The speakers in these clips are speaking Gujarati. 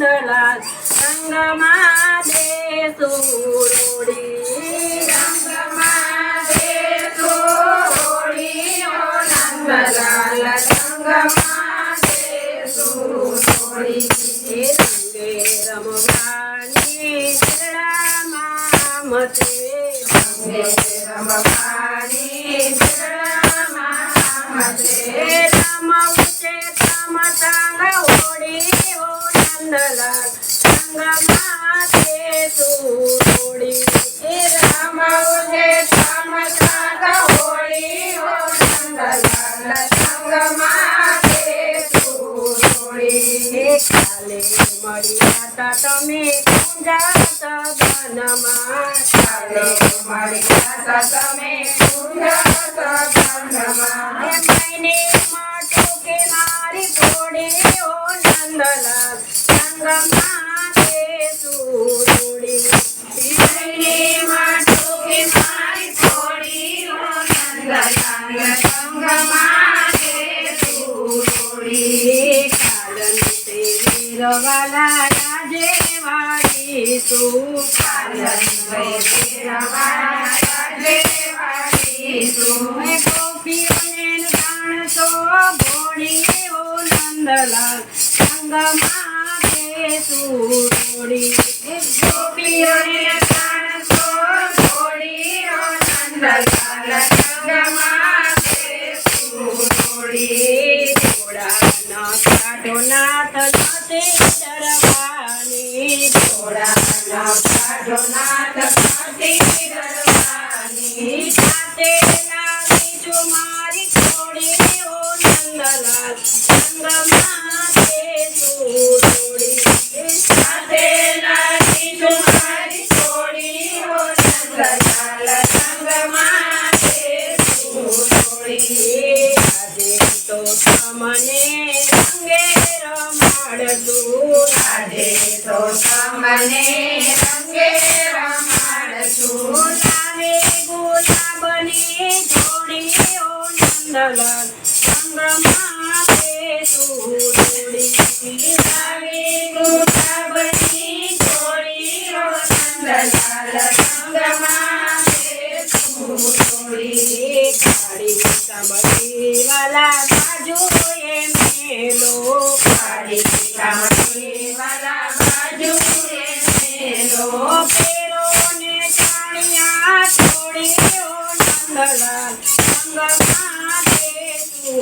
નંદલાલ સંગમાં દેસુરોડી સંગમાં દેસુરોડી ઓ નંદલાલ સંગમાં દેસુરોડી એ રંગે રમવાની જડામાં મતે હે રમવાની જળમાં મતે રમ છે તમ સંગ ઓડી ઓ નંદલાલ સંગમાં દેસુરોડી એ રમવું છે તમ સંગ હોળી ઓ નંદલાલ સંગમાં દેસુરોડી એ કાલે મળ્યા તા તમે ગયા તમે વીરવાલા રાજે વાળીશું એ ગોપીઓને જાણશો ભોળી ઓ નંદલાલ સંગમાં તે સુરોડી ગોપીઓને જાણશો થોડી ઓ નંદલાલ કાઢો નાથ ડરવાની ઘોડાનો કાઢો નાથ ડરવાની સાથે લાવી છું મારી થોડી ઓ નંદલાલ રમાડતું આજે તો તમને રંગે રમાડશું તારે ગુલાબની જોડી ઓ નંદલાલ સંગમાં તે સુરોડી આવી ગુલાબની જોડી ઓ નંદલાલ સંગમાં દેસુરોડી કાળી કમળી વાલા બાજુ મેલો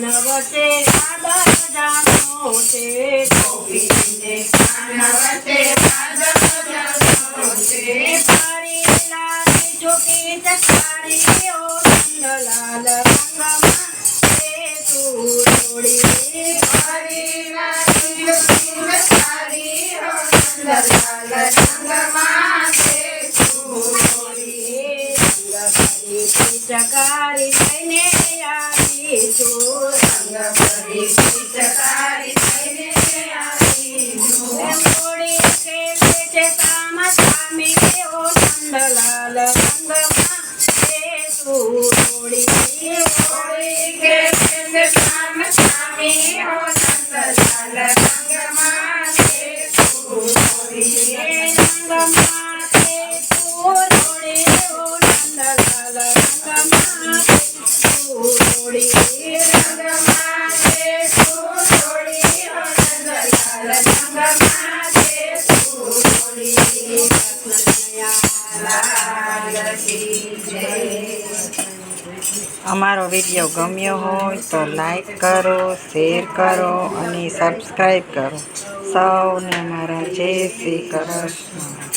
Namaste. ચકારી થઈને આવી છું રંગ ભરી પિચકારી થઈને આવી છે અમારો વીડિયો ગમ્યો હોય તો લાઈક કરો, શેર કરો અને સબસ્ક્રાઈબ કરો. સૌને અમારા જય શ્રી કૃષ્ણ.